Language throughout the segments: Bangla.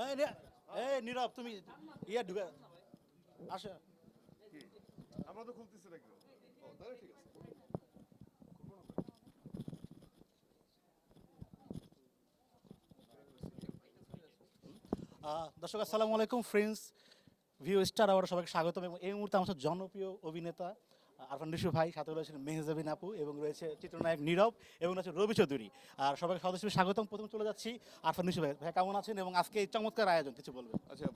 এই নীরব তুমি ইয়ে ঢুকে। আসো। আমরা তো খুলতেছি নাকি ঠিক আছে। দর্শক আসসালামু আলাইকুম ফ্রেন্ডস ভিউ স্টার আবার সবাইকে স্বাগতম। এবং এই মুহূর্তে আমার জনপ্রিয় অভিনেতা আরফান নিশু ভাই, সাথে রয়েছেন মেহজাবিন আপু এবং রয়েছে চিত্রনায়ক নীরব এবং রয়েছে রবি চৌধুরী। আর সবাইকে সদস্য স্বাগতম। প্রথমে চলে যাচ্ছি আরফান নিশু ভাই। ভাই, কেমন আছেন এবং আজকে এই চমৎকার আয়োজন, কিছু বলবেন? আচ্ছা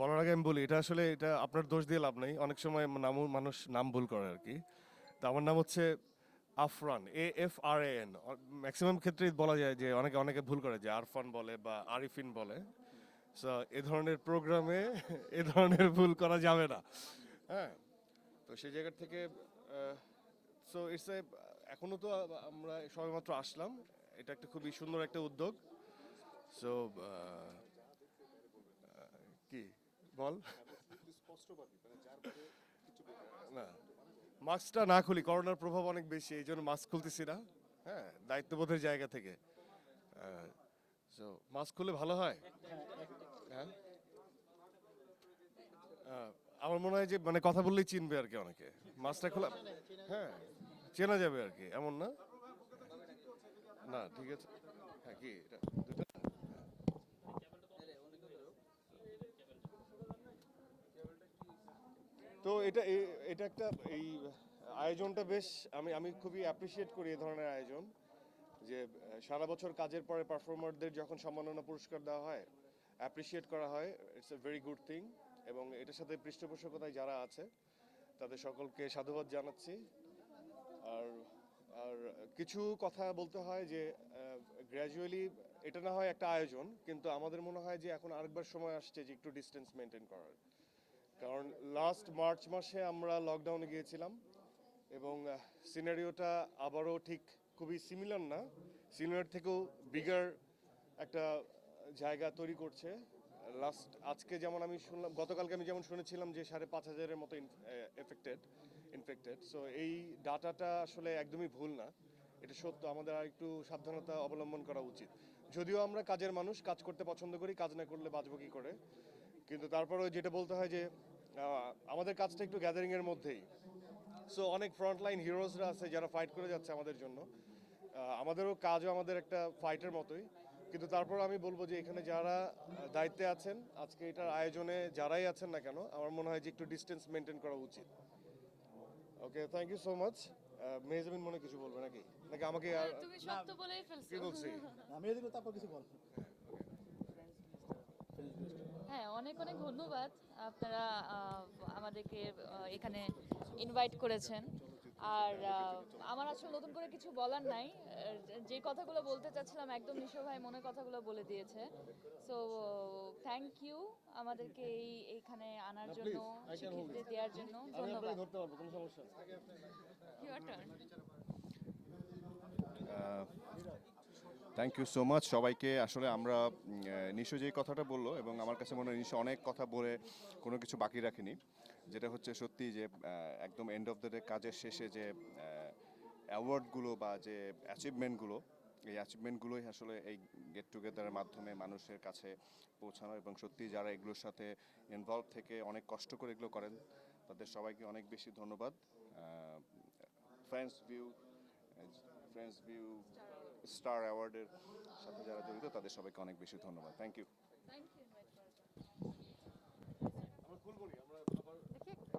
বলার আগে আমি বলি, এটা আসলে এটা আপনার দোষ দিয়ে লাভ নেই। অনেক সময় নাম মানুষ নাম ভুল করে আর কি। তো আমার নাম হচ্ছে Afran A F R A N maximum ক্ষেত্রেই বলা যায় যে অনেকে অনেকে ভুল করে যে আরফান বলে বা আরিফিন বলে। সো এ ধরনের প্রোগ্রামে এ ধরনের ভুল করা যাবে না। হ্যাঁ? তো সেই জায়গা থেকে সো ইটস এ এখনও তো আমরা সবেমাত্র আসলাম। এটা একটা খুবই সুন্দর একটা উদ্যোগ। সো কি? বল। না। মাস্কটা না খুলি, করোনার প্রভাব অনেক বেশি, এই জন্য মাস্ক খুলতেছি না। হ্যাঁ দায়িত্ববোধের জায়গা থেকে। সো মাস্ক খুলে ভালো হয়? হ্যাঁ। আমার মনে হয় যে মানে কথা বললেই চিনবে আর কি অনেকে। মাস্কটা খোলা হ্যাঁ চেনা যাবে আর কি এমন না? না ঠিক আছে। হ্যাঁ কি এটা? তো এটা এটা একটা এই আয়োজনটা বেশ আমি আমি খুবই অ্যাপ্রিসিয়েট করি এই ধরনের আয়োজন। যে সারা বছর কাজের পরে পারফর্মারদের যখন সম্মাননা পুরস্কার দেওয়া হয় অ্যাপ্রিসিয়েট করা হয় it's a very good thing এবং এটার সাথে পৃষ্ঠপোষকতায় যারা আছে, তাদের সকলকে সাধুবাদ জানাচ্ছি। আর আর কিছু কথা বলতে হয় যে গ্র্যাজুয়ালি এটা না হয় একটা আয়োজন, কিন্তু আমাদের মনে হয় যে এখন আরেকবার সময় আসছে যে একটু ডিস্টেন্স মেনটেন করার। কারণ লাস্ট মার্চ মাসে আমরা লকডাউনে গিয়েছিলাম এবং সিনারিওটা আবারও ঠিক খুবই সিমিলার না সিমিলার থেকেও বিগার একটা জায়গা তৈরি করছে। লাস্ট আজকে যেমন আমি শুনলাম, গতকালকে আমি যেমন শুনেছিলাম যে সাড়ে পাঁচ হাজারের মতো এফেক্টেড ইনফেক্টেড সো এই ডাটাটা আসলে একদমই ভুল না। এটা সত্য, আমাদের আর একটু সাবধানতা অবলম্বন করা উচিত। যদিও আমরা কাজের মানুষ, কাজ করতে পছন্দ করি, কাজ না করলে বাঁচবো কি করে? কিন্তু তারপরেও যেটা বলতে হয় যে আমাদের কাজটা একটু গ্যাদারিংয়ের মধ্যেই। সো অনেক ফ্রন্টলাইন হিরোজরা আছে যারা ফাইট করে যাচ্ছে আমাদের জন্য। আমাদেরও কাজও আমাদের একটা ফাইটের মতোই। কিন্তু তারপর আমি বলব যে এখানে যারা দায়িত্বে আছেন আজকে এটার আয়োজনে যারাই আছেন না কেন আমার মনে হয় যে একটু ডিস্টেন্স মেনটেন করা উচিত। Okay thank you so much Mehjabin মনে কিছু বলবে নাকি? নাকি আমাকে আর তুমি সব তো বলেই ফেলছো। কি বলছি আমি এদিকে তারপর কিছু বল। হ্যাঁ অনেক অনেক ধন্যবাদ। আপনারা আমাদেরকে এখানে ইনভাইট করেছেন। আর আহ, আমার আসলে নতুন করে কিছু বলার নাই। যে কথাগুলো বলতে চাচ্ছিলাম একদম নিশো ভাই মনের কথাগুলো বলে দিয়েছে। সো থ্যাংক ইউ আমাদেরকে এই এইখানে আনার জন্য স্বীকৃতি দেওয়ার জন্য। ধন্যবাদ. থ্যাংক ইউ সো মাচ সবাইকে। আসলে আমরা নিশো যে কথাটা বলল এবং আমার কাছে মনে হয় নিশো অনেক কথা বলে কোনো কিছু বাকি রাখেনি। যেটা হচ্ছে সত্যি যে একদম এন্ড অফ দ্য ডে কাজের শেষে যে অ্যাওয়ার্ডগুলো বা যে অ্যাচিভমেন্টগুলো এই অ্যাচিভমেন্টগুলোই আসলে এই গেট টুগেদারের মাধ্যমে মানুষের কাছে পৌঁছানো এবং সত্যি যারা এগুলোর সাথে ইনভলভ থেকে অনেক কষ্ট করে এগুলো করেন, তাদের সবাইকে অনেক বেশি ধন্যবাদ। Friends view friends view star অ্যাওয়ার্ডের সাথে যারা জড়িত, তাদের সবাইকে অনেক বেশি ধন্যবাদ। Thank you